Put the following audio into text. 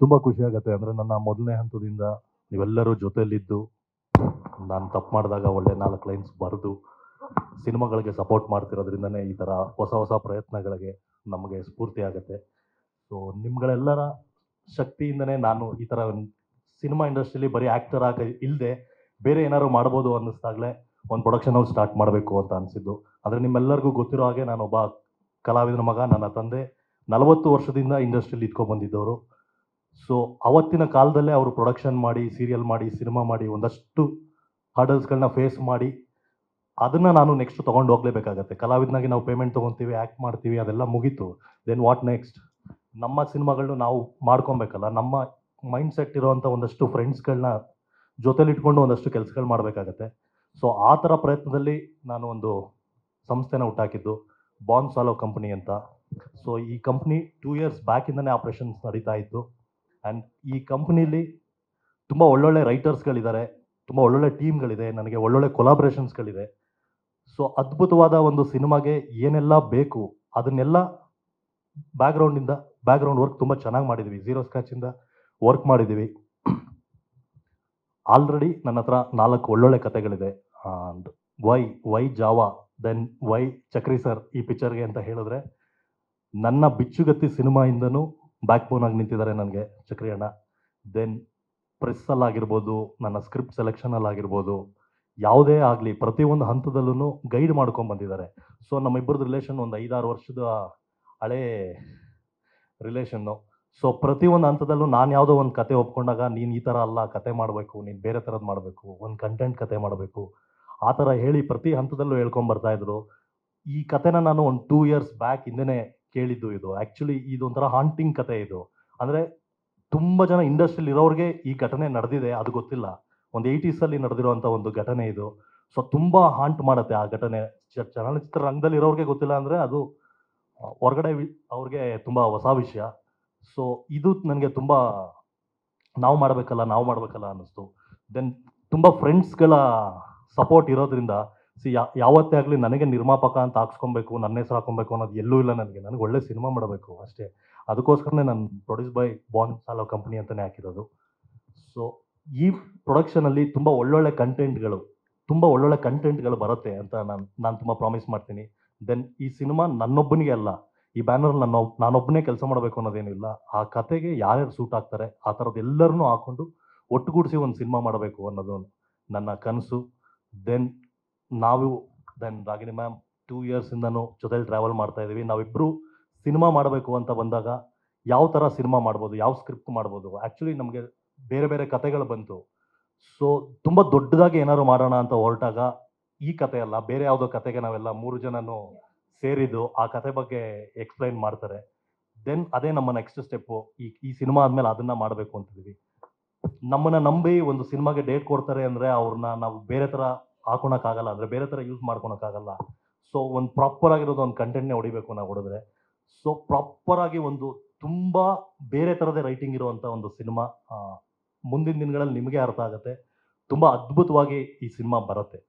ತುಂಬ ಖುಷಿ ಆಗುತ್ತೆ. ಅಂದರೆ ನನ್ನ ಮೊದಲನೇ ಹಂತದಿಂದ ನೀವೆಲ್ಲರೂ ಜೊತೆಯಲ್ಲಿದ್ದು, ನಾನು ತಪ್ಪು ಮಾಡಿದಾಗ ಒಳ್ಳೆ ನಾಲ್ಕು ಲೈನ್ಸ್ ಬರೆದು, ಸಿನಿಮಾಗಳಿಗೆ ಸಪೋರ್ಟ್ ಮಾಡ್ತಿರೋದ್ರಿಂದನೇ ಈ ಥರ ಹೊಸ ಹೊಸ ಪ್ರಯತ್ನಗಳಿಗೆ ನಮಗೆ ಸ್ಫೂರ್ತಿ ಆಗುತ್ತೆ. ಸೊ ನಿಮ್ಗಳೆಲ್ಲರ ಶಕ್ತಿಯಿಂದನೇ ನಾನು ಈ ಥರ ಸಿನಿಮಾ ಇಂಡಸ್ಟ್ರಿಲಿ ಬರೀ ಆ್ಯಕ್ಟರ್ ಆಗಿ ಇಲ್ಲದೆ ಬೇರೆ ಏನಾದ್ರು ಮಾಡ್ಬೋದು ಅನ್ನಿಸ್ದಾಗಲೇ ಒಂದು ಪ್ರೊಡಕ್ಷನ್ ಹೌಸ್ ಸ್ಟಾರ್ಟ್ ಮಾಡಬೇಕು ಅಂತ ಅನಿಸಿದ್ದು. ಆದರೆ ನಿಮ್ಮೆಲ್ಲರಿಗೂ ಗೊತ್ತಿರೋ ಹಾಗೆ ನಾನೊಬ್ಬ ಕಲಾವಿದನ ಮಗ, ನನ್ನ ತಂದೆ ನಲವತ್ತು ವರ್ಷದಿಂದ ಇಂಡಸ್ಟ್ರಿಲಿ ಇಟ್ಕೊಂಡು ಬಂದಿದ್ದವರು. ಸೊ ಅವತ್ತಿನ ಕಾಲದಲ್ಲೇ ಅವರು ಪ್ರೊಡಕ್ಷನ್ ಮಾಡಿ ಸೀರಿಯಲ್ ಮಾಡಿ ಸಿನಿಮಾ ಮಾಡಿ ಒಂದಷ್ಟು ಹರ್ಡಲ್ಸ್ಗಳನ್ನ ಫೇಸ್ ಮಾಡಿ, ಅದನ್ನ ನಾನು ನೆಕ್ಸ್ಟ್ ತಗೊಂಡು ಹೋಗ್ಲೇಬೇಕಾಗತ್ತೆ. ಕಲಾವಿದನಾಗಿ ನಾವು ಪೇಮೆಂಟ್ ತೊಗೊತೀವಿ ಆ್ಯಕ್ಟ್ ಮಾಡ್ತೀವಿ, ಅದೆಲ್ಲ ಮುಗೀತು. ದೆನ್ ವಾಟ್ ನೆಕ್ಸ್ಟ್ ನಮ್ಮ ಸಿನಿಮಾಗಳನ್ನ ನಾವು ಮಾಡ್ಕೊಬೇಕಲ್ಲ, ನಮ್ಮ ಮೈಂಡ್ ಸೆಟ್ ಇರೋವಂಥ ಒಂದಷ್ಟು ಫ್ರೆಂಡ್ಸ್ಗಳನ್ನ ಜೊತೆಲಿ ಇಟ್ಕೊಂಡು ಒಂದಷ್ಟು ಕೆಲಸಗಳು ಮಾಡಬೇಕಾಗತ್ತೆ. ಸೊ ಆ ಥರ ಪ್ರಯತ್ನದಲ್ಲಿ ನಾನು ಒಂದು ಸಂಸ್ಥೆನ ಹುಟ್ಟಾಕಿದ್ದು ಬಾನ್ ಸಾಲೋ ಕಂಪನಿ ಅಂತ. ಸೊ ಈ ಕಂಪ್ನಿ ಟೂ ಇಯರ್ಸ್ ಬ್ಯಾಕಿಂದನೇ ಆಪ್ರೇಷನ್ಸ್ ನಡೀತಾ ಇತ್ತು. ಆ್ಯಂಡ್ ಈ ಕಂಪ್ನಿಲಿ ತುಂಬ ಒಳ್ಳೊಳ್ಳೆ ರೈಟರ್ಸ್ಗಳಿದ್ದಾರೆ ತುಂಬ ಒಳ್ಳೊಳ್ಳೆ ಟೀಮ್ಗಳಿದೆ ನನಗೆ ಒಳ್ಳೊಳ್ಳೆ ಕೊಲಾಬ್ರೇಷನ್ಸ್ಗಳಿದೆ ಸೊ ಅದ್ಭುತವಾದ ಒಂದು ಸಿನಿಮಾಗೆ ಏನೆಲ್ಲ ಬೇಕು, ಅದನ್ನೆಲ್ಲ ಬ್ಯಾಕ್ಗ್ರೌಂಡಿಂದ ಬ್ಯಾಕ್ಗ್ರೌಂಡ್ ವರ್ಕ್ ತುಂಬ ಚೆನ್ನಾಗಿ ಮಾಡಿದ್ವಿ. ಝೀರೋ ಸ್ಕ್ರಾಚಿಂದ ವರ್ಕ್ ಮಾಡಿದ್ದೀವಿ ಆಲ್ರೆಡಿ ನನ್ನ ಹತ್ರ ನಾಲ್ಕು ಒಳ್ಳೊಳ್ಳೆ ಕತೆಗಳಿದೆ ಆ್ಯಂಡ್ ವೈ ವೈ ಜಾವಾ ದೆನ್ ವೈ ಚಕ್ರಿ ಸರ್ ಈ ಪಿಕ್ಚರ್ಗೆ ಅಂತ ಹೇಳಿದ್ರೆ, ನನ್ನ ಬಿಚ್ಚುಗತ್ತಿ ಸಿನಿಮಾಯಿಂದನೂ ಬ್ಯಾಕ್ ಬೋನ್ ಆಗಿ ನಿಂತಿದ್ದಾರೆ ನನಗೆ ಚಕ್ರಿ ಅಣ್ಣ ದೆನ್ ಪ್ರೆಸ್ಸಲ್ಲಾಗಿರ್ಬೋದು ನನ್ನ ಸ್ಕ್ರಿಪ್ಟ್ ಸೆಲೆಕ್ಷನಲ್ಲಾಗಿರ್ಬೋದು ಯಾವುದೇ ಆಗಲಿ ಪ್ರತಿಯೊಂದು ಹಂತದಲ್ಲೂ ಗೈಡ್ ಮಾಡ್ಕೊಂಡು ಬಂದಿದ್ದಾರೆ. ಸೊ ನಮ್ಮಿಬ್ಬರದ್ದು ರಿಲೇಷನ್ ಒಂದು ಐದಾರು ವರ್ಷದ ಹಳೇ ರಿಲೇಷನ್ನು ಸೊ ಪ್ರತಿಯೊಂದು ಹಂತದಲ್ಲೂ ನಾನು ಯಾವುದೋ ಒಂದು ಕತೆ ಒಪ್ಕೊಂಡಾಗ ನೀನು ಈ ಥರ ಅಲ್ಲ, ಕತೆ ಮಾಡಬೇಕು, ನೀನು ಬೇರೆ ಥರದ್ದು ಮಾಡಬೇಕು, ಒಂದು ಕಂಟೆಂಟ್ ಕತೆ ಮಾಡಬೇಕು. ಆ ಥರ ಹೇಳಿ ಪ್ರತಿ ಹಂತದಲ್ಲೂ ಹೇಳ್ಕೊಂಬರ್ತಾ ಇದ್ರು. ಈ ಕತೆನ ನಾನು ಒಂದು ಟೂ ಇಯರ್ಸ್ ಬ್ಯಾಕ್ ಹಿಂದೆನೇ ಕೇಳಿದ್ದು ಇದು. ಆ್ಯಕ್ಚುಲಿ ಇದೊಂಥರ ಹಾಂಟಿಂಗ್ ಕತೆ ಇದು. ಅಂದರೆ ತುಂಬ ಜನ ಇಂಡಸ್ಟ್ರಿಯಲ್ಲಿ ಇರೋರಿಗೆ ಈ ಘಟನೆ ನಡೆದಿದೆ, ಅದು ಗೊತ್ತಿಲ್ಲ. ಒಂದು ಏಯ್ಟೀಸಲ್ಲಿ ನಡೆದಿರುವಂಥ ಒಂದು ಘಟನೆ ಇದು. ಸೊ ತುಂಬ ಹಾಂಟ್ ಮಾಡುತ್ತೆ ಆ ಘಟನೆ. ಚಲನಚಿತ್ರ ರಂಗದಲ್ಲಿ ಇರೋರಿಗೆ ಗೊತ್ತಿಲ್ಲ ಅಂದರೆ ಅದು ಹೊರಗಡೆ ಅವ್ರಿಗೆ ತುಂಬ ಹೊಸ ವಿಷಯ. ಸೊ ಇದು ನನಗೆ ತುಂಬ, ನಾವು ಮಾಡಬೇಕಲ್ಲ ನಾವು ಮಾಡಬೇಕಲ್ಲ ಅನ್ನಿಸ್ತು. ದೆನ್ ತುಂಬ ಫ್ರೆಂಡ್ಸ್ಗಳ ಸಪೋರ್ಟ್ ಇರೋದ್ರಿಂದ ಸಿ ಯಾವತ್ತೇ ಆಗಲಿ ನನಗೆ ನಿರ್ಮಾಪಕ ಅಂತ ಹಾಕ್ಸ್ಕೊಬೇಕು, ನನ್ನ ಹೆಸರು ಹಾಕೊಬೇಕು ಅನ್ನೋದು ಎಲ್ಲೂ ಇಲ್ಲ ನನಗೆ. ನನಗೆ ಒಳ್ಳೆ ಸಿನಿಮಾ ಮಾಡಬೇಕು ಅಷ್ಟೇ. ಅದಕ್ಕೋಸ್ಕರನೇ ನಾನು ಪ್ರೊಡ್ಯೂಸ್ ಬೈ ಬಾನ್ ಸಾಲೋ ಕಂಪ್ನಿ ಅಂತಲೇ ಹಾಕಿರೋದು. ಸೊ ಈ ಪ್ರೊಡಕ್ಷನಲ್ಲಿ ತುಂಬ ಒಳ್ಳೊಳ್ಳೆ ಕಂಟೆಂಟ್ಗಳು ತುಂಬ ಒಳ್ಳೊಳ್ಳೆ ಕಂಟೆಂಟ್ಗಳು ಬರುತ್ತೆ ಅಂತ ನಾನು ನಾನು ತುಂಬ ಪ್ರಾಮಿಸ್ ಮಾಡ್ತೀನಿ. ದೆನ್ ಈ ಸಿನಿಮಾ ನನ್ನೊಬ್ಬನಿಗೆ ಅಲ್ಲ, ಈ ಬ್ಯಾನರ್ ನನ್ನ, ನಾನೊಬ್ಬನೇ ಕೆಲಸ ಮಾಡಬೇಕು ಅನ್ನೋದೇನಿಲ್ಲ ಆ ಕತೆಗೆ ಯಾರ್ಯಾರು ಸೂಟ್ ಆಗ್ತಾರೆ, ಆ ಥರದ್ದು ಎಲ್ಲರನ್ನೂ ಹಾಕೊಂಡು ಒಟ್ಟುಗೂಡಿಸಿ ಒಂದು ಸಿನಿಮಾ ಮಾಡಬೇಕು ಅನ್ನೋದು ನನ್ನ ಕನಸು. ದೆನ್ ನಾವು ದೆನ್ ರಾಗಿಣಿ ಮ್ಯಾಮ್ ಟೂ ಇಯರ್ಸಿಂದನೂ ಜೊತೆಲಿ ಟ್ರಾವೆಲ್ ಮಾಡ್ತಾ ಇದ್ದೀವಿ. ನಾವಿಬ್ಬರು ಸಿನಿಮಾ ಮಾಡಬೇಕು ಅಂತ ಬಂದಾಗ ಯಾವ ಥರ ಸಿನಿಮಾ ಮಾಡ್ಬೋದು, ಯಾವ ಸ್ಕ್ರಿಪ್ಟ್ ಮಾಡ್ಬೋದು? ಆ್ಯಕ್ಚುಲಿ ನಮಗೆ ಬೇರೆ ಬೇರೆ ಕತೆಗಳು ಬಂತು. ಸೊ ತುಂಬ ದೊಡ್ಡದಾಗಿ ಏನಾದ್ರು ಮಾಡೋಣ ಅಂತ ಹೊರಟಾಗ ಈ ಕತೆ ಅಲ್ಲ, ಬೇರೆ ಯಾವುದೋ ಕತೆಗೆ ನಾವೆಲ್ಲ ಮೂರು ಜನನು ಸೇರಿದ್ದು ಆ ಕತೆ ಬಗ್ಗೆ ಎಕ್ಸ್ಪ್ಲೈನ್ ಮಾಡ್ತಾರೆ. ದೆನ್ ಅದೇ ನಮ್ಮ ನೆಕ್ಸ್ಟ್ ಸ್ಟೆಪ್ಪು ಈ ಈ ಸಿನಿಮಾ ಆದಮೇಲೆ ಅದನ್ನು ಮಾಡಬೇಕು ಅಂತಿದ್ದೀವಿ. ನಮ್ಮನ್ನು ನಂಬಿ ಒಂದು ಸಿನಿಮಾಗೆ ಡೇಟ್ ಕೊಡ್ತಾರೆ ಅಂದರೆ ಅವ್ರನ್ನ ನಾವು ಬೇರೆ ಥರ ಹಾಕೊಳಕ್ಕಾಗಲ್ಲ, ಅಂದರೆ ಬೇರೆ ಥರ ಯೂಸ್ ಮಾಡ್ಕೊಳಕ್ಕಾಗಲ್ಲ. ಸೊ ಒಂದು ಪ್ರಾಪರ್ ಆಗಿರೋದು ಒಂದು ಕಂಟೆಂಟ್ನೇ ಹೊಡಿಬೇಕು ನಾವು ಹೊಡೆದ್ರೆ. ಸೊ ಪ್ರಾಪರ್ ಆಗಿ ಒಂದು ತುಂಬ ಬೇರೆ ಥರದೇ ರೈಟಿಂಗ್ ಇರುವಂಥ ಒಂದು ಸಿನಿಮಾ ಮುಂದಿನ ದಿನಗಳಲ್ಲಿ ನಿಮಗೆ ಅರ್ಥ ಆಗುತ್ತೆ. ತುಂಬ ಅದ್ಭುತವಾಗಿ ಈ ಸಿನಿಮಾ ಬರುತ್ತೆ.